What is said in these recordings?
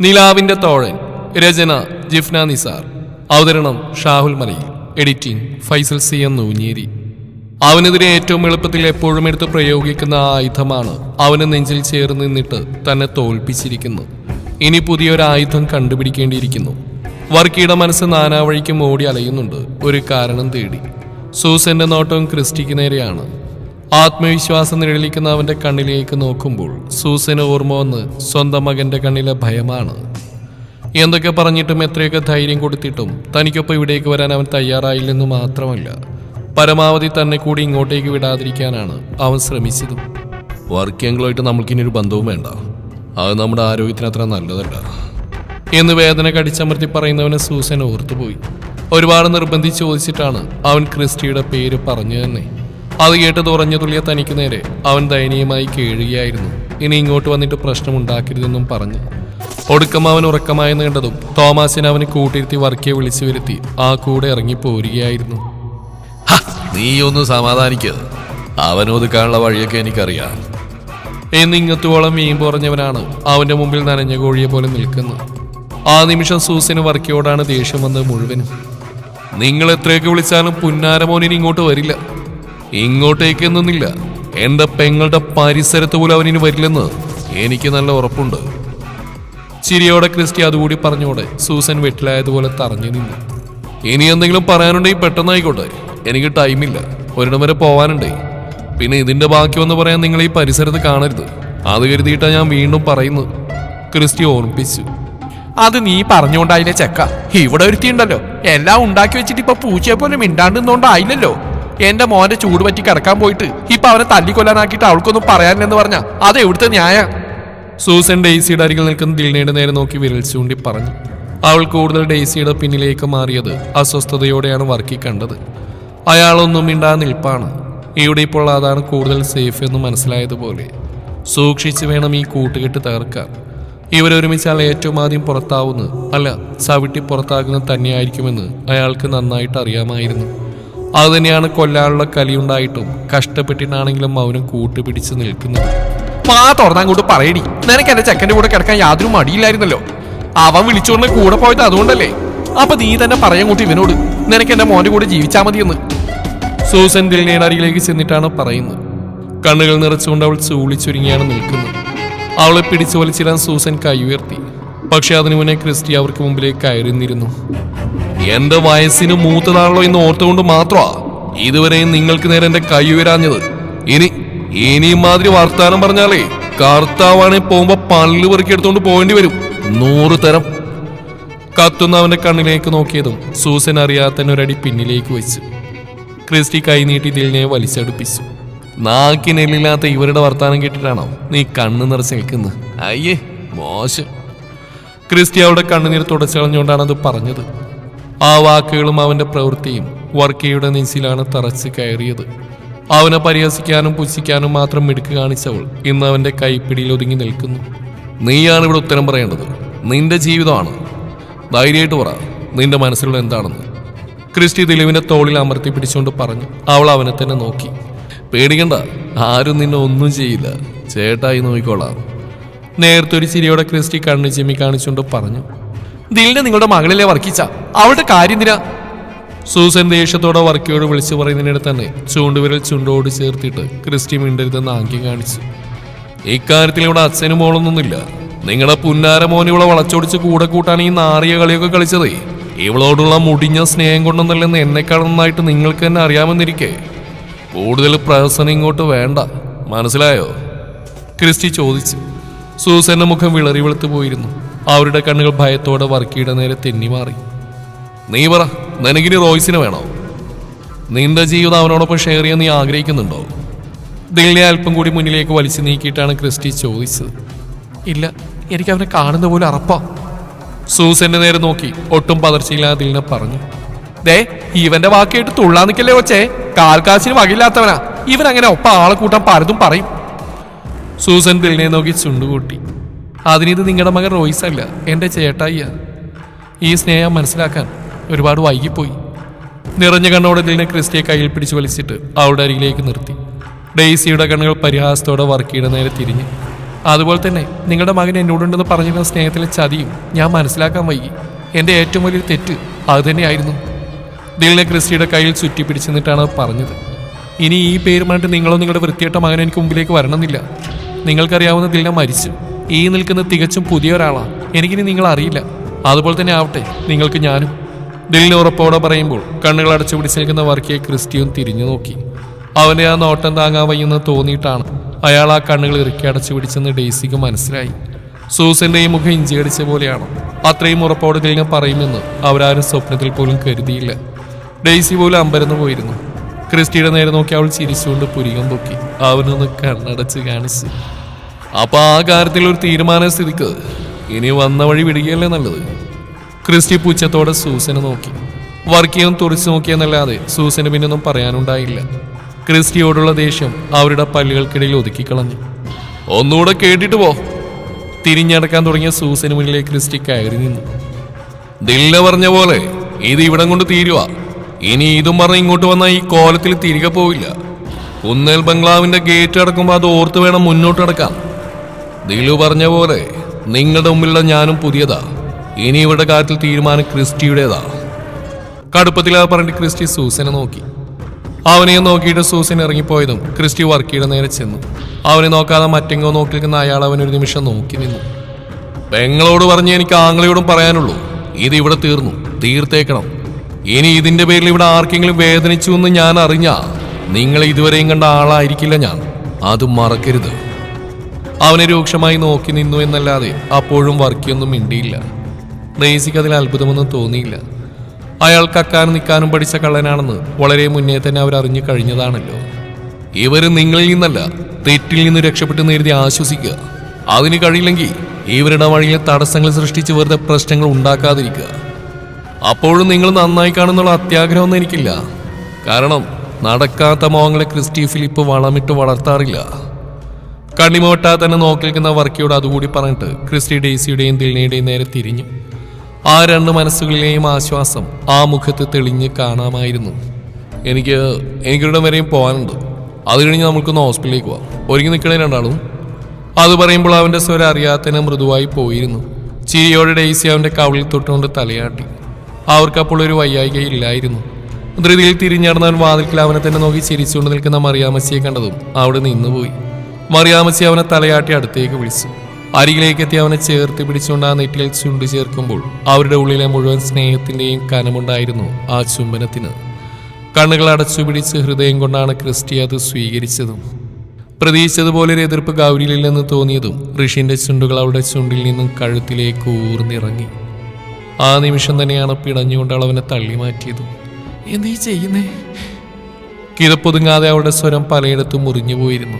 നിലാവിന്റെ തോഴൻ രചന ജിഫ്ന നിസാർ. അവതരണം Shahul Malayil. Editing Faisal C M Noonjeri. അവനെതിരെ ഏറ്റവും എളുപ്പത്തിൽ എപ്പോഴും എടുത്ത് പ്രയോഗിക്കുന്ന ആയുധമാണ് അവന് നെഞ്ചിൽ ചേർന്ന് നിന്നിട്ട് തന്നെ തോൽപ്പിച്ചിരിക്കുന്നു. ഇനി പുതിയൊരു ആയുധം കണ്ടുപിടിക്കേണ്ടിയിരിക്കുന്നു. വർക്കിയുടെ മനസ്സ് നാനാവഴിക്കും ഓടി അലയുന്നുണ്ട്. ഒരു കാരണം തേടി. സൂസന്റെ നോട്ടവും ക്രിസ്റ്റിക്ക് നേരെയാണ്. ആത്മവിശ്വാസം നിഴലിക്കുന്ന അവന്റെ കണ്ണിലേക്ക് നോക്കുമ്പോൾ സൂസന് ഓർമ്മ വന്ന് സ്വന്തം മകന്റെ കണ്ണിലെ ഭയമാണ്. എന്തൊക്കെ പറഞ്ഞിട്ടും എത്രയൊക്കെ ധൈര്യം കൊടുത്തിട്ടും തനിക്കൊപ്പം ഇവിടേക്ക് വരാൻ അവൻ തയ്യാറായില്ലെന്ന് മാത്രമല്ല പരമാവധി തന്നെ കൂടി ഇങ്ങോട്ടേക്ക് വിടാതിരിക്കാനാണ് അവൻ ശ്രമിച്ചതും. നമുക്കിനി ഒരു ബന്ധവും വേണ്ട. അത് നമ്മുടെ ആരോഗ്യത്തിന് അത്ര നല്ലതല്ല. എന്ന് വേദന കടിച്ചമർത്തി പറയുന്നവനെ സൂസന ഓർത്തുപോയി. ഒരുപാട് നിർബന്ധിച്ച് ചോദിച്ചിട്ടാണ് അവൻ ക്രിസ്റ്റിയുടെ പേര് പറഞ്ഞു തന്നെ. അത് കേട്ട് തുറഞ്ഞു തുള്ളിയ തനിക്ക് നേരെ അവൻ ദയനീയമായി കേഴുകയായിരുന്നു. ഇനി ഇങ്ങോട്ട് വന്നിട്ട് പ്രശ്നമുണ്ടാക്കരുതെന്നും പറഞ്ഞു. ഒടുക്കം അവൻ ഉറക്കമായി നീണ്ടതും തോമാസിനെ അവന് കൂട്ടിരുത്തി വർക്കിയെ വിളിച്ചു വരുത്തി ആ കൂടെ ഇറങ്ങി പോരുകയായിരുന്നു. നീ ഒന്ന് സമാധാനിക്കുക അവനൊതുക്കാനുള്ള വഴിയൊക്കെ എനിക്കറിയാം. എന്നിങ്ങത്തോളം മീൻ പറഞ്ഞവനാണ് അവന്റെ മുമ്പിൽ നനഞ്ഞ കോഴിയെ പോലെ നിൽക്കുന്നത് ആ നിമിഷം സൂസിന് വർക്കിയോടാണ് ദേഷ്യം വന്നത് മുഴുവനും. നിങ്ങൾ എത്രയൊക്കെ വിളിച്ചാലും പുന്നാരമോനിന് ഇങ്ങോട്ട് വരില്ല. ഇങ്ങോട്ടേക്ക് നിന്നില്ല എന്റെ പെങ്ങളുടെ പരിസരത്ത് പോലും അവനിന് വരില്ലെന്ന് എനിക്ക് നല്ല ഉറപ്പുണ്ട്. ചിരിയോടെ ക്രിസ്റ്റി അതുകൂടി പറഞ്ഞോടെ സൂസൻ വെട്ടിലായതുപോലെ തറഞ്ഞു നിന്നു. ഇനി എന്തെങ്കിലും പറയാനുണ്ടെങ്കിൽ പെട്ടെന്നായിക്കോട്ടെ എനിക്ക് ടൈമില്ല ഒരിടം വരെ പോവാനുണ്ടേ. പിന്നെ ഇതിന്റെ ബാക്കി വന്ന് പറയാൻ നിങ്ങൾ ഈ പരിസരത്ത് കാണരുത്. അത് കരുതിയിട്ടാ ഞാൻ വീണ്ടും പറയുന്നു. ക്രിസ്റ്റി ഓർമ്മിപ്പിച്ചു. അത് നീ പറഞ്ഞുകൊണ്ടായില്ലേ ചെക്ക? ഇവിടെ ഒരുത്തിയുണ്ടല്ലോ. എല്ലാം ഉണ്ടാക്കി വെച്ചിട്ട് ഇപ്പൊ പൂച്ചയെ പോലെ മിണ്ടാണ്ട് എന്റെ മോന്റെ ചൂട് പറ്റി കിടക്കാൻ പോയിട്ട് ഇപ്പൊ അവനെ തല്ലിക്കൊല്ലാനാക്കിയിട്ട് അവൾക്കൊന്നും പറയാനില്ലെന്ന് പറഞ്ഞ അത് എവിടുത്തെ ന്യായ? സൂസൻ ഡെയ്സിയുടെ അരികിൽ നിൽക്കുന്ന ദിൽനയുടെ നേരെ നോക്കി വിരൽ ചൂണ്ടി പറഞ്ഞു. അവൾ കൂടുതൽ ഡെയ്സിയുടെ പിന്നിലേക്ക് മാറിയത് അസ്വസ്ഥതയോടെയാണ് വർക്കി കണ്ടത് അയാളൊന്നും മിണ്ടാ നിൽപ്പാണ്. ഇവിടെ ഇപ്പോൾ അതാണ് കൂടുതൽ സേഫ് എന്ന് മനസ്സിലായതുപോലെ. സൂക്ഷിച്ചു വേണം ഈ കൂട്ടുകെട്ട് തകർക്കാൻ. ഇവരൊരുമിച്ചാൽ ഏറ്റവും ആദ്യം പുറത്താവുന്നു അല്ല ചവിട്ടി പുറത്താകുന്നത് തന്നെയായിരിക്കുമെന്ന് അയാൾക്ക് നന്നായിട്ട് അറിയാമായിരുന്നു. അതുതന്നെയാണ് കൊല്ലാനുള്ള കലിയുണ്ടായിട്ടും കഷ്ടപ്പെട്ടിട്ടാണെങ്കിലും മൗനം കൂട്ടുപിടിച്ച് നിൽക്കുന്നത്. പാ തുറന്നാൻ അങ്ങോട്ട് പറയടി. നിനക്ക് എന്റെ ചെക്കന്റെ കൂടെ കിടക്കാൻ യാതൊരു മടിയില്ലായിരുന്നല്ലോ. അവൻ വിളിച്ചുകൊണ്ട് കൂടെ പോയത് അതുകൊണ്ടല്ലേ? അപ്പൊ നീ തന്നെ പറയാൻ കൂട്ടി ഇവനോട് നിനക്ക് എന്റെ മോന്റെ കൂടെ ജീവിച്ചാ മതിയെന്ന്. സൂസൻ ദിൽനയുടെ അരികിലേക്ക് ചെന്നിട്ടാണ് പറയുന്നത്. കണ്ണുകൾ നിറച്ചുകൊണ്ട് അവൾ ചൂളിച്ചുരുങ്ങിയാണ് നിൽക്കുന്നത്. അവളെ പിടിച്ചു വലിച്ചിടാൻ സൂസൻ കൈ ഉയർത്തി. പക്ഷെ അതിനു മുന്നേ ക്രിസ്റ്റി അവർക്ക് മുമ്പിലേക്ക് കയറിന്നിരുന്നു എന്റെ വയസ്സിന് മൂത്തതാണല്ലോ എന്ന് ഓർത്തുകൊണ്ട് മാത്രമാ ഇതുവരെയും നിങ്ങൾക്ക് നേരെ എന്റെ കൈ ഉയരാഞ്ഞത്. ഇനി ഇനിയും മാതിരി വർത്താനം പറഞ്ഞാലേ കർത്താവാണെ പോകുമ്പോ പല്ല് പെറുക്കി എടുത്തോണ്ട് പോകേണ്ടി വരും. നൂറ് തരം. കത്തുന്ന അവന്റെ കണ്ണിലേക്ക് നോക്കിയതും സൂസൻ അറിയാത്ത ഒരടി പിന്നിലേക്ക് വെച്ചു ക്രിസ്റ്റി കൈനീട്ടി ദിലിനെ വലിച്ചടുപ്പിച്ചു. നാക്കിനെല്ലില്ലാത്ത ഇവരുടെ വർത്താനം കേട്ടിട്ടാണോ നീ കണ്ണു നിറച്ച് നിൽക്കുന്നത് അയ്യേ മോശം. ക്രിസ്റ്റി അവിടെ കണ്ണുനീർ തുടച്ചളഞ്ഞുകൊണ്ടാണ് അത് പറഞ്ഞത്. ആ വാക്കുകളും അവന്റെ പ്രവൃത്തിയും വർക്കിയുടെ നെഞ്ചിലാണ് തറച്ച് കയറിയത്. അവനെ പരിഹസിക്കാനും പുച്ഛിക്കാനും മാത്രം മിടുക്ക് കാണിച്ചവൾ ഇന്ന് അവന്റെ കൈപ്പിടിയിൽ ഒതുങ്ങി നിൽക്കുന്നു. നീയാണ് ഇവിടെ ഉത്തരം പറയേണ്ടത്. നിന്റെ ജീവിതമാണ്. ധൈര്യമായിട്ട് പറ നിന്റെ മനസ്സിലുള്ള എന്താണെന്ന്. ക്രിസ്റ്റി ദിലീപിന്റെ തോളിൽ അമർത്തി പിടിച്ചുകൊണ്ട് പറഞ്ഞു അവൾ അവനെ തന്നെ നോക്കി. പേടിക്കണ്ട ആരും നിന്നെ ഒന്നും ചെയ്യില്ല. ചേട്ടായി നോക്കിക്കോളാം. നേരത്തെ ഒരു ചിരിയോടെ ക്രിസ്റ്റി കണ്ണു ചിമ്മി കാണിച്ചുകൊണ്ട് പറഞ്ഞു ദിലിനെ നിങ്ങളുടെ മകളിലെ വർക്കിച്ച. അവളുടെ കാര്യം എന്തിനാ? സൂസൻ ദേഷ്യത്തോടെ വർക്കിയോട് വിളിച്ചു പറയുന്നതിനിടെ തന്നെ ചൂണ്ടുവിരൽ ചുണ്ടോട് ചേർത്തിട്ട് ക്രിസ്റ്റി മിണ്ടരുതെന്ന് ആംഗ്യം കാണിച്ചു. ഇക്കാര്യത്തിൽ ഇവിടെ അച്ഛനും മോളൊന്നുമില്ല നിങ്ങളെ പുന്നാര മോനെ ഇവളെ വളച്ചൊടിച്ച് കൂടെ കൂട്ടാണ് ഈ നാറിയ കളിയൊക്കെ കളിച്ചതേ. ഇവളോടുള്ള മുടിഞ്ഞ സ്നേഹം കൊണ്ടൊന്നല്ലെന്ന് എന്നെക്കാൾ നന്നായിട്ട് നിങ്ങൾക്ക് തന്നെ അറിയാമെന്നിരിക്കെ. കൂടുതൽ പ്രഹസനം ഇങ്ങോട്ട് വേണ്ട. മനസ്സിലായോ? ക്രിസ്റ്റി ചോദിച്ചു. സൂസന്റെ മുഖം വിളറി വെളുത്തു പോയിരുന്നു. അവരുടെ കണ്ണുകൾ ഭയത്തോടെ വർക്കിയുടെ നേരെ തെന്നി മാറി. നീ പറ നിനക്കിനി റോയ്സിനെ വേണോ? നിന്റെ ജീവിതം അവനോടൊപ്പം ഷെയർ ചെയ്യാൻ നീ ആഗ്രഹിക്കുന്നുണ്ടോ? ദില്ലിയെ അല്പം കൂടി മുന്നിലേക്ക് വലിച്ചു നീക്കിയിട്ടാണ് ക്രിസ്റ്റി ചോദിച്ചത്. ഇല്ല എനിക്ക് അവനെ കാണുന്ന പോലെ അറപ്പാ. സൂസന്റെ നേരെ നോക്കി ഒട്ടും പതർച്ചയില്ലാതെ ദിലിനെ പറഞ്ഞു. ദേ ഇവന്റെ വാക്കേട്ട് തുള്ളാൻ നിൽക്കല്ലേ കൊച്ചേ? കാൽക്കാശിന് വകയില്ലാത്തവനാ. ഇവൻ അങ്ങനെ ഒപ്പം ആളെ കൂട്ടാൻ പലതും പറയും. സൂസൻ ദിലിനെ നോക്കി ചുണ്ടുകൂട്ടി. അതിനിത് നിങ്ങളുടെ മകൻ റോയ്സ് അല്ല എന്റെ ചേട്ടായിയ. ഈ സ്നേഹം മനസ്സിലാക്കാൻ ഒരുപാട് വൈകിപ്പോയി. നിറഞ്ഞ കണ്ണോടെ ദിലിനെ ക്രിസ്റ്റിയെ കയ്യിൽ പിടിച്ചു വലിച്ചിട്ട് അവളുടെ അരികിലേക്ക് നിർത്തി. ഡെയ്സിയുടെ കണ്ണുകൾ പരിഹാസത്തോടെ വർക്കിയുടെ നേരെ തിരിഞ്ഞ്. അതുപോലെ തന്നെ നിങ്ങളുടെ മകൻ എന്നോടുണ്ടെന്ന് പറഞ്ഞിരുന്ന സ്നേഹത്തിലെ ചതിയും ഞാൻ മനസ്സിലാക്കാൻ വൈകി. എന്റെ ഏറ്റവും വലിയൊരു തെറ്റ് അത് തന്നെയായിരുന്നു. ദിലിനെ ക്രിസ്റ്റിയുടെ കയ്യിൽ ചുറ്റി പിടിച്ചു നിന്നിട്ടാണ് പറഞ്ഞത്. ഇനി ഈ പേരുമായിട്ട് നിങ്ങളോ നിങ്ങളുടെ വൃത്തിയേട്ട മകൻ എനിക്ക് മുമ്പിലേക്ക് വരണമെന്നില്ല. നിങ്ങൾക്കറിയാവുന്ന ദില്ല മരിച്ചു. ഈ നിൽക്കുന്ന തികച്ചും പുതിയ ഒരാളാണ് എനിക്കിനി നിങ്ങൾ അറിയില്ല. അതുപോലെ തന്നെ ആവട്ടെ നിങ്ങൾക്ക് ഞാനും. ദിലിന് ഉറപ്പോടെ പറയുമ്പോൾ കണ്ണുകൾ അടച്ചു പിടിച്ച് നിൽക്കുന്ന വർക്കിയെ ക്രിസ്റ്റിയും തിരിഞ്ഞു നോക്കി. അവന്റെ ആ നോട്ടം താങ്ങാൻ വയ്യെന്ന് തോന്നിയിട്ടാണ് അയാൾ ആ കണ്ണുകൾ ഇറുക്കി അടച്ചു പിടിച്ചെന്ന് ഡെയ്സിക്ക് മനസ്സിലായി. സൂസന്റെ ഈ മുഖം ഇഞ്ചി അടിച്ച പോലെയാണ്. അത്രയും ഉറപ്പോടെ ദിലിനെ പറയുമെന്ന് അവരാരും സ്വപ്നത്തിൽ പോലും കരുതിയില്ല. ഡെയ്സി പോലും അമ്പരന്ന് പോയിരുന്നു. ക്രിസ്റ്റിയുടെ നേരെ നോക്കി അവൾ ചിരിച്ചുകൊണ്ട് പുരികം പൊക്കി. അവനൊന്ന് കണ്ണടച്ച് കാണിച്ച്. അപ്പൊ ആ കാര്യത്തിൽ ഒരു തീരുമാന സ്ഥിതിക്ക്. ഇനി വന്ന വഴി വിടുകയല്ലേ നല്ലത്? ക്രിസ്റ്റി പൂച്ചത്തോടെ സൂസനെ നോക്കി. വർക്കിയും തുറച്ചു നോക്കിയെന്നല്ലാതെ സൂസന് പിന്നൊന്നും പറയാനുണ്ടായില്ല. ക്രിസ്റ്റിയോടുള്ള ദേഷ്യം അവരുടെ പല്ലുകൾക്കിടയിൽ ഒതുക്കിക്കളഞ്ഞു ഒന്നുകൂടെ കേട്ടിട്ട് പോ. തിരിഞ്ഞടക്കാൻ തുടങ്ങിയ സൂസന് മുന്നിലെ ക്രിസ്റ്റി കയറി നിന്നു. ദില്ല പറഞ്ഞ പോലെ ഇത് ഇവിടം കൊണ്ട് തീരുവാ. ഇനി ഇതും പറഞ്ഞ് ഇങ്ങോട്ട് വന്നാൽ ഈ കോലത്തിൽ തിരികെ പോവില്ല. കുന്നേൽ ബംഗ്ലാവിന്റെ ഗേറ്റ് അടക്കുമ്പോൾ അത് ഓർത്ത് വേണം മുന്നോട്ട് അടക്കാൻ ദിലു പറഞ്ഞ പോലെ നിങ്ങളുടെ മുമ്പിലുള്ള ഞാനും പുതിയതാ. ഇനി ഇവിടെ കാര്യത്തിൽ തീരുമാനം ക്രിസ്റ്റിയുടേതാ. കടുപ്പത്തിലാ പറഞ്ഞിട്ട് ക്രിസ്റ്റി സൂസനെ നോക്കി. അവനെ നോക്കിയിട്ട് സൂസൻ ഇറങ്ങിപ്പോയതും ക്രിസ്റ്റി വർക്കിയുടെ നേരെ ചെന്നു. അവനെ നോക്കാതെ മറ്റെങ്ങോ നോക്കി നിൽക്കുന്ന അയാൾ അവനൊരു നിമിഷം നോക്കി നിന്നു. പെങ്ങളോട് പറഞ്ഞ് എനിക്ക് ആങ്ങളയോടും പറയാനുള്ളൂ. ഇത് ഇവിടെ തീർന്നു. തീർത്തേക്കണം. ഇനി ഇതിന്റെ പേരിൽ ഇവിടെ ആർക്കെങ്കിലും വേദനിച്ചു എന്ന് ഞാൻ അറിഞ്ഞാ നിങ്ങൾ ഇതുവരെയും കണ്ട ആളായിരിക്കില്ല ഞാൻ. അത് മറക്കരുത്. അവനെ രൂക്ഷമായി നോക്കി നിന്നു എന്നല്ലാതെ അപ്പോഴും വർക്കിയൊന്നും മിണ്ടിയില്ല. ഡേസിക്ക് അതിൽ അത്ഭുതമൊന്നും തോന്നിയില്ല. അയാൾ കക്കാനും നിൽക്കാനും പഠിച്ച കള്ളനാണെന്ന് വളരെ മുന്നേ തന്നെ അവർ അറിഞ്ഞു കഴിഞ്ഞതാണല്ലോ. ഇവർ നിങ്ങളിൽ നിന്നല്ല തെറ്റിൽ നിന്ന് രക്ഷപ്പെട്ട് നേരിതി ആശ്വസിക്കുക. അതിന് കഴിയില്ലെങ്കിൽ ഇവരുടെ വഴിയിൽ തടസ്സങ്ങൾ സൃഷ്ടിച്ച് വെറുതെ പ്രശ്നങ്ങൾ ഉണ്ടാക്കാതിരിക്കുക. അപ്പോഴും നിങ്ങൾ നന്നായി കാണുന്നുള്ള അത്യാഗ്രഹമൊന്നും എനിക്കില്ല. കാരണം നടക്കാത്ത മോഹങ്ങളെ ക്രിസ്റ്റി ഫിലിപ്പ് വളമിട്ട് വളർത്താറില്ല. കണ്ണിമോട്ടാ തന്നെ നോക്കി നിൽക്കുന്ന വർക്കിയോട് അതുകൂടി പറഞ്ഞിട്ട് ക്രിസ്റ്റി ഡേസിയുടെയും ദിൽനയുടെയും നേരെ തിരിഞ്ഞു. ആ രണ്ട് മനസ്സുകളിലെയും ആശ്വാസം ആ മുഖത്ത് തെളിഞ്ഞ് കാണാമായിരുന്നു. എനിക്ക് എനിക്കിവിടെ വരെയും പോകാനുണ്ട്. അത് കഴിഞ്ഞ് നമുക്കൊന്ന് ഹോസ്പിറ്റലിലേക്ക് പോവാം. ഒരുങ്ങി നിൽക്കണേ രണ്ടാളും. അത് പറയുമ്പോൾ അവന്റെ സ്വരം അറിയാത്തതിനെ മൃദുവായി പോയിരുന്നു. ചിരിയോടെ ഡേസി അവന്റെ കവിളിൽ തൊട്ടുകൊണ്ട് തലയാട്ടി. അവർക്കപ്പോൾ ഒരു വയ്യായിക ഇല്ലായിരുന്നു. ധൃതിയിൽ തിരിഞ്ഞടന്നവൻ വാതിൽക്കൽ അവനെ തന്നെ നോക്കി ചിരിച്ചുകൊണ്ട് നിൽക്കുന്ന മറിയാമസിയെ കണ്ടതും അവിടെ നിന്നുപോയി. മറിയാമസി അവനെ തലയാട്ടി അടുത്തേക്ക് വിളിച്ചു. അരികിലേക്ക് എത്തി അവനെ ചേർത്ത് പിടിച്ചുകൊണ്ട് ആ നെറ്റിയിൽ ചുണ്ടു ചേർക്കുമ്പോൾ അവരുടെ ഉള്ളിലെ മുഴുവൻ സ്നേഹത്തിന്റെയും കനമുണ്ടായിരുന്നു ആ ചുംബനത്തിന്. കണ്ണുകൾ അടച്ചു പിടിച്ച് ഹൃദയം കൊണ്ടാണ് ക്രിസ്റ്റി അത് സ്വീകരിച്ചതും. പ്രതീക്ഷിച്ചതുപോലെ ഒരു എതിർപ്പ് ഗൗരിയിലില്ലെന്ന് തോന്നിയതും ഋഷിന്റെ ചുണ്ടുകൾ അവളുടെ ചുണ്ടിൽ നിന്നും കഴുത്തിലേക്ക് ഊർന്നിറങ്ങി. ആ നിമിഷം തന്നെയാണ് പിടഞ്ഞുകൊണ്ട് അവനെ തള്ളി മാറ്റിയത്. എന്തീ ചെയ്യുന്നേ? കിതപ്പൊതുങ്ങാതെ അവളുടെ സ്വരം പലയിടത്തും മുറിഞ്ഞു പോയിരുന്നു.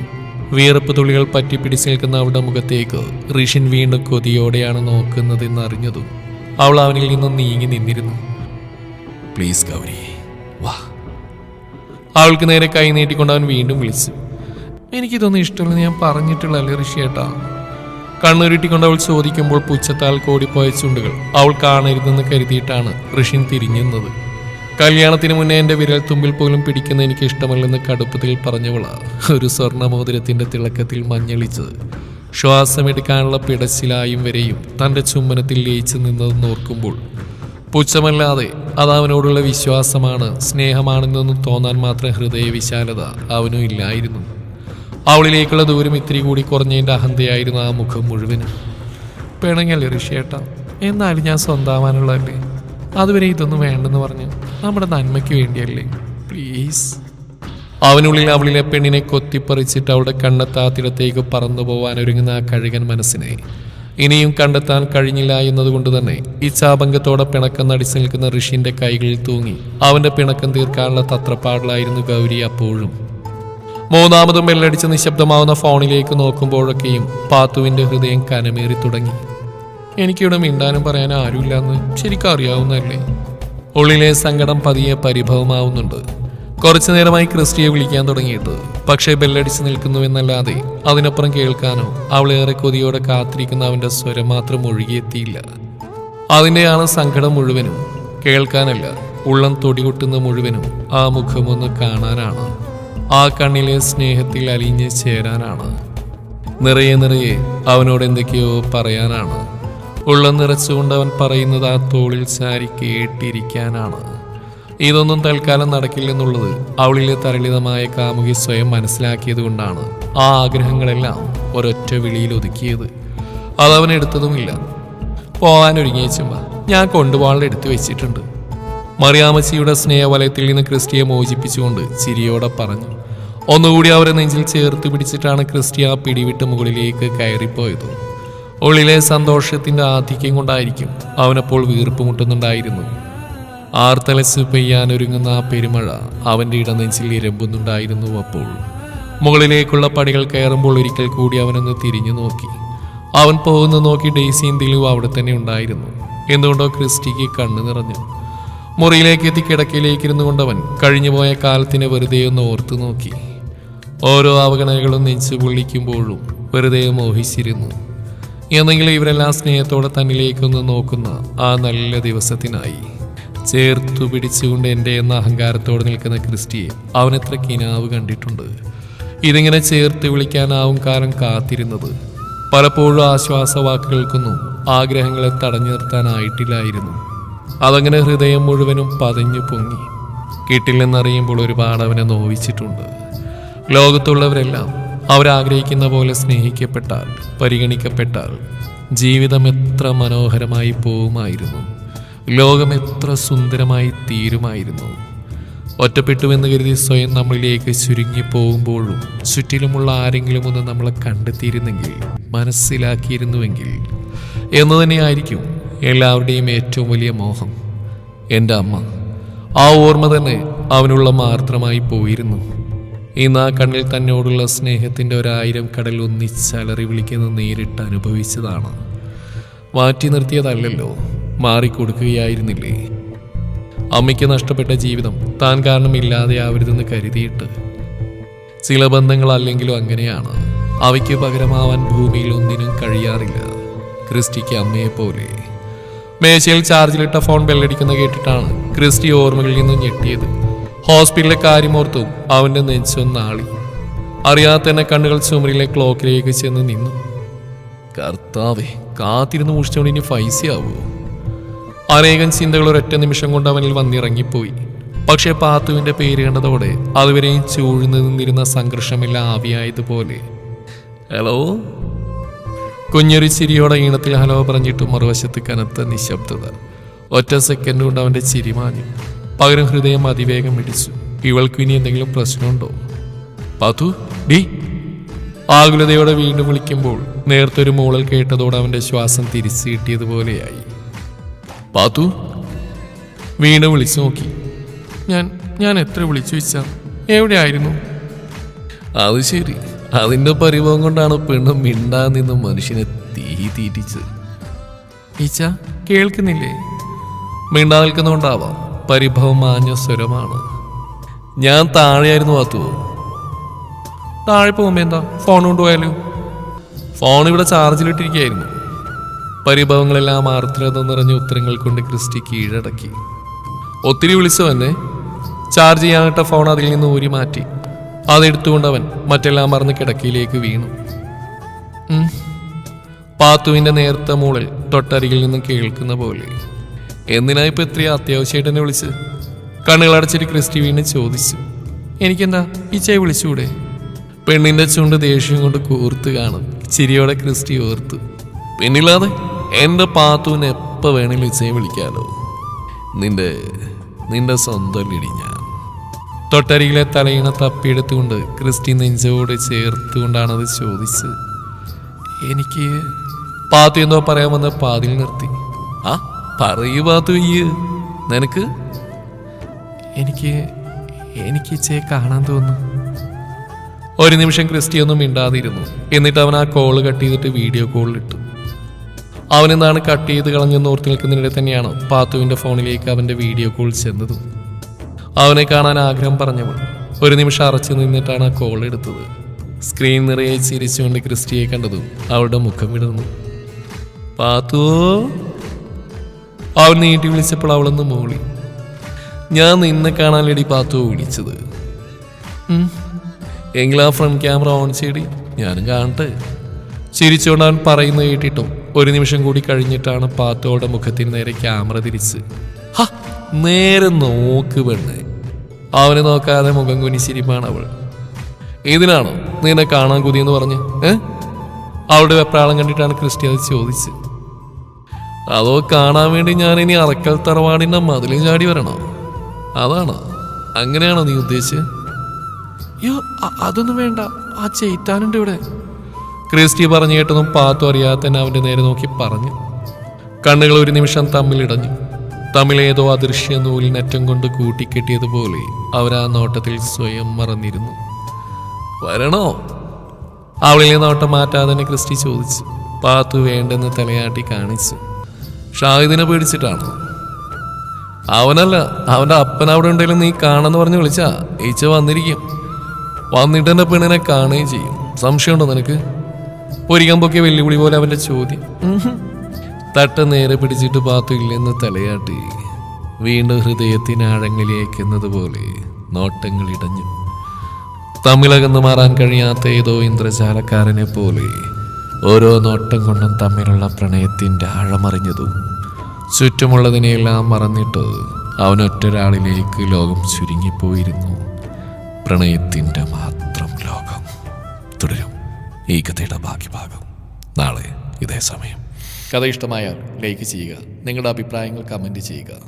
വിയർപ്പ് തുള്ളികൾ പറ്റിപ്പിടിച്ച് നിൽക്കുന്ന അവളുടെ മുഖത്തേക്ക് ഋഷിൻ വീണ്ടും കൊതിയോടെയാണ് നോക്കുന്നതെന്ന് അറിഞ്ഞതും അവൾ അവനിൽ നിന്ന് നീങ്ങി നിന്നിരുന്നു. പ്ലീസ് ഗൗരി വാ. അവൾക്ക് നേരെ കൈ നീട്ടിക്കൊണ്ട് അവൻ വീണ്ടും വിളിച്ചു. എനിക്കിതൊന്നും ഇഷ്ടമില്ലെന്ന് ഞാൻ പറഞ്ഞിട്ടുള്ളല്ലേ ഋഷിയേട്ടാ കണ്ണുരുട്ടിക്കൊണ്ട് അവൾ ചോദിക്കുമ്പോൾ പുച്ഛത്താൽ കോടിപ്പോയ ചുണ്ടുകൾ അവൾ കാണരുതെന്ന് കരുതിയിട്ടാണ് ഋഷിൻ തിരിഞ്ഞുന്നത് കല്യാണത്തിന് മുന്നേ എന്റെ വിരൽ തുമ്പിൽ പോലും പിടിക്കുന്ന എനിക്ക് ഇഷ്ടമല്ലെന്ന് കടുപ്പത്തിൽ പറഞ്ഞവളാ. ഒരു സ്വർണമോതിരത്തിന്റെ തിളക്കത്തിൽ മഞ്ഞളിച്ചത് ശ്വാസമെടുക്കാനുള്ള പിടച്ചിലായും വരെയും തന്റെ ചുംബനത്തിൽ ലയിച്ചു നിന്നതെന്ന് ഓർക്കുമ്പോൾ പുച്ഛമല്ലാതെ അത് അവനോടുള്ള വിശ്വാസമാണ് സ്നേഹമാണെന്നൊന്നും തോന്നാൻ മാത്രം ഹൃദയ വിശാലത അവനും ഇല്ലായിരുന്നു. അവളിലേക്കുള്ള ദൂരം ഇത്തിരി കൂടി കുറഞ്ഞതിന്റെ അഹന്തയായിരുന്നു ആ മുഖം മുഴുവൻ പിണങ്ങല്ലേ ഋഷിയേട്ടാ? എന്നാലും ഞാൻ സ്വന്തമാവാനുള്ളതല്ലേ അതുവരെ ഇതൊന്നും വേണ്ടെന്ന് പറഞ്ഞ് നമ്മുടെ നന്മയ്ക്ക് വേണ്ടിയല്ലേ? പ്ലീസ് അവനുള്ളിൽ അവളിലെ പെണ്ണിനെ കൊത്തിപ്പറിച്ചിട്ട് അവളുടെ കണ്ണെത്താത്തിടത്തേക്ക് പറന്നു പോവാൻ ഒരുങ്ങുന്ന ആ കഴുകൻ മനസ്സിനെ. ഇനിയും കണ്ടെത്താൻ കഴിഞ്ഞില്ല എന്നതുകൊണ്ട് തന്നെ ഇച്ഛാഭംഗത്തോടെ പിണക്കം നടിച്ചു നിൽക്കുന്ന ഋഷിന്റെ കൈകളിൽ തൂങ്ങി. അവന്റെ പിണക്കം തീർക്കാനുള്ള തത്രപ്പാടിലായിരുന്നു ഗൗരി അപ്പോഴും. മൂന്നാമതും ബെല്ലടിച്ച് നിശബ്ദമാവുന്ന ഫോണിലേക്ക് നോക്കുമ്പോഴൊക്കെയും പാത്തുവിന്റെ ഹൃദയം കനമേറി തുടങ്ങി. എനിക്കിവിടെ മിണ്ടാനും പറയാനും ആരുമില്ലെന്ന് ശരിക്കും അറിയാവുന്നല്ലേ ഉള്ളിലെ സങ്കടം പതിയെ പരിഭവമാവുന്നുണ്ട്. കുറച്ചു നേരമായി ക്രിസ്റ്റിയെ വിളിക്കാൻ തുടങ്ങിയിട്ട്. പക്ഷേ ബെല്ലടിച്ച് നിൽക്കുന്നുവെന്നല്ലാതെ അതിനപ്പുറം കേൾക്കാനോ അവളേറെ കൊതിയോടെ കാത്തിരിക്കുന്ന അവന്റെ സ്വരം മാത്രം ഒഴുകിയെത്തിയില്ല. അതിന്റെയാണ് സങ്കടം മുഴുവനും കേൾക്കാനല്ല ഉള്ളം തൊടികൊട്ടുന്ന മുഴുവനും ആ മുഖമൊന്ന് കാണാനാണ്. ആ കണ്ണിലെ സ്നേഹത്തിൽ അലിഞ്ഞ് ചേരാനാണ്. നിറയെ നിറയെ അവനോട് എന്തൊക്കെയോ പറയാനാണ്. ഉള്ളം നിറച്ചുകൊണ്ട് അവൻ പറയുന്നത് ആ തോളിൽ ചാരി കേട്ടിരിക്കാനാണ്. ഇതൊന്നും തൽക്കാലം നടക്കില്ലെന്നുള്ളത് അവളിലെ തരളിതമായ കാമുകി സ്വയം മനസ്സിലാക്കിയത് കൊണ്ടാണ്. ആ ആഗ്രഹങ്ങളെല്ലാം ഒരൊറ്റ വിളിയിൽ ഒതുക്കിയത്. അതവൻ എടുത്തതുമില്ല. പോവാൻ ഒരുങ്ങിയച്ചുമ്പ ഞാൻ കൊണ്ടുപോകാനുള്ള എടുത്തു വെച്ചിട്ടുണ്ട്. മറിയാമച്ചിയുടെ സ്നേഹവലയത്തിൽ നിന്ന് ക്രിസ്റ്റിയെ മോചിപ്പിച്ചുകൊണ്ട് ചിരിയോടെ പറഞ്ഞു ഒന്നുകൂടി അവരെ നെഞ്ചിൽ ചേർത്ത് പിടിച്ചിട്ടാണ് ക്രിസ്റ്റി ആ പിടിവിട്ട് മുകളിലേക്ക് കയറിപ്പോയത്. ഉള്ളിലെ സന്തോഷത്തിന്റെ ആധിക്യം കൊണ്ടായിരിക്കും അവനപ്പോൾ വീർപ്പ് മുട്ടുന്നുണ്ടായിരുന്നു ആർത്തലച്ച് പെയ്യാനൊരുങ്ങുന്ന ആ പെരുമഴ അവന്റെ ഇടനെഞ്ചിൽ ഇരമ്പുന്നുണ്ടായിരുന്നു അപ്പോൾ. മുകളിലേക്കുള്ള പടികൾ കയറുമ്പോൾ ഒരിക്കൽ കൂടി അവനൊന്ന് തിരിഞ്ഞു നോക്കി. അവൻ പോകുന്ന നോക്കി ഡെയ്സിയും ദിലുവും അവിടെ തന്നെ ഉണ്ടായിരുന്നു. എന്തുകൊണ്ടോ ക്രിസ്റ്റിക്ക് കണ്ണു നിറഞ്ഞു. മുറിയിലേക്ക് എത്തി കിടക്കയിലേക്ക് ഇരുന്നു കൊണ്ടവൻ കഴിഞ്ഞുപോയ കാലത്തിനെ വെറുതെ ഒന്ന് ഓർത്തു നോക്കി. ഓരോ അവഗണനകളും നെഞ്ചു പൊള്ളിക്കുമ്പോഴും വെറുതെ മോഹിച്ചിരുന്നു. എന്നെങ്കിലും ഇവരെല്ലാം സ്നേഹത്തോടെ തന്നിലേക്കൊന്ന് നോക്കുന്ന ആ നല്ല ദിവസത്തിനായി. ചേർത്തു പിടിച്ചുകൊണ്ട് എന്റെ എന്ന അഹങ്കാരത്തോടെ നിൽക്കുന്ന ക്രിസ്റ്റിയെ അവൻ എത്ര കിനാവ് കണ്ടിട്ടുണ്ട്. ഇതിങ്ങനെ ചേർത്ത് വിളിക്കാനാവും കാലം കാത്തിരുന്നത്. പലപ്പോഴും ആശ്വാസവാക്കുകൾക്കൊന്നും ആഗ്രഹങ്ങളെ തടഞ്ഞു നിർത്താനായിട്ടില്ലായിരുന്നു. അതങ്ങനെ ഹൃദയം മുഴുവനും പതഞ്ഞു പൊങ്ങി. കിട്ടില്ലെന്നറിയുമ്പോൾ ഒരുപാട് അവനെ നോവിച്ചിട്ടുണ്ട്. ലോകത്തുള്ളവരെല്ലാം അവരാഗ്രഹിക്കുന്ന പോലെ സ്നേഹിക്കപ്പെട്ടാൽ പരിഗണിക്കപ്പെട്ടാൽ ജീവിതം എത്ര മനോഹരമായി പോവുമായിരുന്നു ലോകം എത്ര സുന്ദരമായി തീരുമായിരുന്നു. ഒറ്റപ്പെട്ടു എന്ന് കരുതി സ്വയം നമ്മളിലേക്ക് ചുരുങ്ങി പോകുമ്പോഴും ചുറ്റിലുമുള്ള ആരെങ്കിലും ഒന്ന് നമ്മളെ കണ്ടെത്തിയിരുന്നെങ്കിൽ മനസ്സിലാക്കിയിരുന്നുവെങ്കിൽ എന്ന് തന്നെയായിരിക്കും എല്ലാവരുടെയും ഏറ്റവും വലിയ മോഹം എന്റെ അമ്മ. ആ ഓർമ്മ തന്നെ അവനുള്ള മാത്രമായി പോയിരുന്നു. ഇന്ന് ആ കണ്ണിൽ തന്നോടുള്ള സ്നേഹത്തിന്റെ ഒരായിരം കടൽ ഒന്നിച്ചലറി വിളിക്കുന്ന നേരിട്ട് അനുഭവിച്ചതാണ്. മാറ്റി നിർത്തിയതല്ലല്ലോ മാറിക്കൊടുക്കുകയായിരുന്നില്ലേ? അമ്മയ്ക്ക് നഷ്ടപ്പെട്ട ജീവിതം താൻ കാരണം ഇല്ലാതെയാവരുതെന്ന് കരുതിയിട്ട് ചില ബന്ധങ്ങൾ അല്ലെങ്കിലും അങ്ങനെയാണ്. അവയ്ക്ക് പകരമാവാൻ ഭൂമിയിൽ ഒന്നിനും കഴിയാറില്ല. ക്രിസ്റ്റിക്ക് അമ്മയെ പോലെ മേശയിൽ ചാർജിലിട്ട ഫോൺ ബെല്ലടിക്കുന്ന കേട്ടിട്ടാണ് ക്രിസ്റ്റി ഓർമ്മകളിൽ നിന്ന് ഞെട്ടിയത്. ഹോസ്പിറ്റലിലെ കാര്യമോർത്തും അവന്റെ നെഞ്ചൊന്നാളി അറിയാതെ തന്നെ കണ്ണുകൾ ചുമരിലെ ക്ലോക്കിലേക്ക് ചെന്ന് നിന്നു. കർത്താവേ കാത്തിരുന്ന് മുഷിച്ചോണ്ട് ഇനി ഫൈസയാവോ അനേകം ചിന്തകൾ ഒരൊറ്റ നിമിഷം കൊണ്ട് അവനിൽ വന്നിറങ്ങിപ്പോയി. പക്ഷെ പാത്തുവിന്റെ പേര് കണ്ടതോടെ അതുവരെയും ചൂഴ്ന്നു നിന്നിരുന്ന സംഘർഷമില്ല ആവിയായതുപോലെ. ഹലോ? കുഞ്ഞൊരു ചിരിയോടെ ഈണത്തിൽ ഹലോ പറഞ്ഞിട്ട് മറുവശത്ത് കനത്ത നിശബ്ദത. ഒറ്റ സെക്കൻഡ് കൊണ്ട് അവന്റെ ചിരി മാഞ്ഞു. പകരം ഹൃദയം അതിവേഗം ഇടിച്ചു. ഇവൾക്ക് ഇനി എന്തെങ്കിലും പ്രശ്നമുണ്ടോ? പതു ഡി. ആകുലതയോടെ വീണ്ടും വിളിക്കുമ്പോൾ നേർത്തൊരു മൂളൽ കേട്ടതോടെ അവന്റെ ശ്വാസം തിരിച്ചു കിട്ടിയതുപോലെയായി. പാത്തു വീണ്ടും വിളിച്ചു നോക്കി. ഞാൻ ഞാൻ എത്ര വിളിച്ചു വെച്ചാ? എവിടെയായിരുന്നു? അത് ശരി. അതിന്റെ പരിഭവം കൊണ്ടാണ് പെണ്ണ് മിണ്ടാ നിന്ന് മനുഷ്യനെ തീ തീറ്റിച്ചത്. ഈച്ച കേൾക്കുന്നില്ലേ? മിണ്ടാ നിൽക്കുന്നോണ്ടാവാം പരിഭവം മാഞ്ഞ സ്വരമാണ്. ഞാൻ താഴെയായിരുന്നു വാത്തു. താഴെ പോകുമ്പോ എന്താ? ഫോൺ കൊണ്ടുപോയാലോ ഫോൺ ഇവിടെ ചാർജിലിട്ടിരിക്കുകയായിരുന്നു പരിഭവങ്ങളെല്ലാം ആർദ്രത നിറഞ്ഞ ഉത്തരങ്ങൾ കൊണ്ട് ക്രിസ്റ്റി കീഴടക്കി. ഒത്തിരി വിളിച്ചു തന്നെ ചാർജ് ചെയ്യാനിട്ട ഫോൺ അതിൽ നിന്ന് ഊരി മാറ്റി. അതെടുത്തുകൊണ്ട് അവൻ മറ്റെല്ലാം മറന്ന് കിടക്കിയിലേക്ക് വീണു. പാത്തുവിന്റെ നേർത്ത മൂളിൽ തൊട്ടരികിൽ നിന്നും കേൾക്കുന്ന പോലെ. എന്തിനാ ഇപ്പൊ ഇത്രയും അത്യാവശ്യമായിട്ട് എന്നെ വിളിച്ച് കണ്ണുകളടച്ചിട്ട് ക്രിസ്റ്റി വീണ് ചോദിച്ചു. എനിക്കെന്താ? ഇച്ചയെ വിളിച്ചുകൂടെ പെണ്ണിന്റെ ചുണ്ട് ദേഷ്യം കൊണ്ട് കൂർത്ത് കാണും. ചിരിയോടെ ക്രിസ്റ്റി ഓർത്തു. പിന്നില്ലാതെ എന്റെ പാത്തുവിനെ എപ്പോ വേണേലും ഇച്ചയെ വിളിക്കാലോ. നിന്റെ നിന്റെ സ്വന്തം ഇടി ഞാൻ. തൊട്ടരികിലെ തലയിണ തപ്പിയെടുത്തുകൊണ്ട് ക്രിസ്റ്റി നെഞ്ചോട് ചേർത്തുകൊണ്ടാണത് ചോദിച്ചത്. എനിക്ക് പാത്തു എന്തോ പറയാമെന്ന് പാതിൽ നിർത്തി. ആ പറയൂ പാത്തു നിനക്ക്? എനിക്ക് എനിക്ക് ചേ കാണാൻ തോന്നുന്നു. ഒരു നിമിഷം ക്രിസ്റ്റി ഒന്നും മിണ്ടാതിരുന്നു. എന്നിട്ട് അവൻ ആ കോൾ കട്ട് ചെയ്തിട്ട് വീഡിയോ കോളിലിട്ടു അവനെന്താണ് കട്ട് ചെയ്ത് കളഞ്ഞെന്ന് ഓർത്ത് നിൽക്കുന്നതിനിടെ തന്നെയാണ് പാത്തുവിന്റെ ഫോണിലേക്ക് അവന്റെ വീഡിയോ കോൾ ചെന്നതും. അവനെ കാണാൻ ആഗ്രഹം പറഞ്ഞവൾ ഒരു നിമിഷം അറച്ചു നിന്നിട്ടാണ് ആ കോൾ എടുത്തത്. സ്ക്രീൻ നിറയെ ചിരിച്ചുകൊണ്ട് ക്രിസ്റ്റിയെ കണ്ടതും അവളുടെ മുഖം വിടർന്നു. പാത്തോ. അവൻ നീട്ടി വിളിച്ചപ്പോൾ അവളൊന്ന് മൂളി. ഞാൻ നിന്നെ കാണാനടി പാത്തോ വിളിച്ചത്. എങ്കിലാ ഫ്രണ്ട് ക്യാമറ ഓൺ ചെയ്ടി ഞാനും കാണട്ടെ. ചിരിച്ചുകൊണ്ട് അവൻ പറയുന്നത് കേട്ടിട്ടും ഒരു നിമിഷം കൂടി കഴിഞ്ഞിട്ടാണ് പാത്തോയുടെ മുഖത്തിന് നേരെ ക്യാമറ തിരിച്ച്. നേരെ നോക്ക് പെണ്ണ്. അവനെ നോക്കാതെ മുഖം കുനിശിരിപ്പാണ് അവൾ. ഇതിനാണോ നിന്നെ കാണാൻ കുതിയെന്ന് പറഞ്ഞ്? ഏ? അവളുടെ വെപ്രാളം കണ്ടിട്ടാണ് ക്രിസ്റ്റി ചോദിച്ച് അതോ കാണാൻ വേണ്ടി ഞാൻ ഇനി അറക്കൽ തറവാടിന്റെ മതിലും ചാടി വരണോ? അതാണോ? അങ്ങനെയാണോ നീ ഉദ്ദേശിച്ച് അയ്യോ അതൊന്നും വേണ്ട. ആ ചേറ്റാനുണ്ട് ഇവിടെ. ക്രിസ്റ്റി പറഞ്ഞു കേട്ടതും പാത്തു അറിയാതെ തന്നെ അവന്റെ നേരെ നോക്കി പറഞ്ഞു. കണ്ണുകൾ ഒരു നിമിഷം തമ്മിലിടഞ്ഞു തമ്മിൽ ഏതോ അദൃശ്യ നൂലിനറ്റം കൊണ്ട് കൂട്ടിക്കെട്ടിയതുപോലെ അവരാ നോട്ടത്തിൽ സ്വയം മറന്നിരുന്നു. വരണോ? അവളിലെ നോട്ടം മാറ്റാതെ തന്നെ ക്രിസ്റ്റി ചോദിച്ചു. പാത്തു വേണ്ടെന്ന് തലയാട്ടി കാണിച്ചു. ഷാഹിദിനെ പേടിച്ചിട്ടാണ്? അവനല്ല അവന്റെ അപ്പൻ അവിടെ ഉണ്ടെങ്കിലും നീ കാണാന്ന് പറഞ്ഞ് വിളിച്ചാ ഈച്ച വന്നിരിക്കും. വന്നിട്ട് എന്റെ പെണ്ണിനെ കാണുകയും ചെയ്യും. സംശയമുണ്ടോ നിനക്ക്? പൊരിക്കാൻ പൊക്കിയ വെല്ലുവിളി പോലെ അവന്റെ ചോദ്യം. തട്ട നേരെ പിടിച്ചിട്ട് പാത്തില്ലെന്ന് തലയാട്ടി. വീണ്ടും ഹൃദയത്തിന് ആഴങ്ങളിലേക്കുന്നത് പോലെ നോട്ടങ്ങൾ ഇടഞ്ഞു. തമ്മിലകന്നു മാറാൻ കഴിയാത്ത ഏതോ ഇന്ദ്രജാലക്കാരനെ പോലെ ഓരോ നോട്ടം കൊണ്ടും തമ്മിലുള്ള പ്രണയത്തിന്റെ ആഴമറിഞ്ഞതും ചുറ്റുമുള്ളതിനെയെല്ലാം മറന്നിട്ട് അവനൊറ്റൊരാളിലേക്ക് ലോകം ചുരുങ്ങിപ്പോയിരുന്നു. പ്രണയത്തിന്റെ മാത്രം ലോകം തുടരും. ഈ കഥയുടെ ബാക്കി ഭാഗം നാളെ ഇതേ സമയം. കഥ ഇഷ്ടമായാൽ ലൈക്ക് ചെയ്യുക. നിങ്ങളുടെ അഭിപ്രായങ്ങൾ കമന്റ് ചെയ്യുക.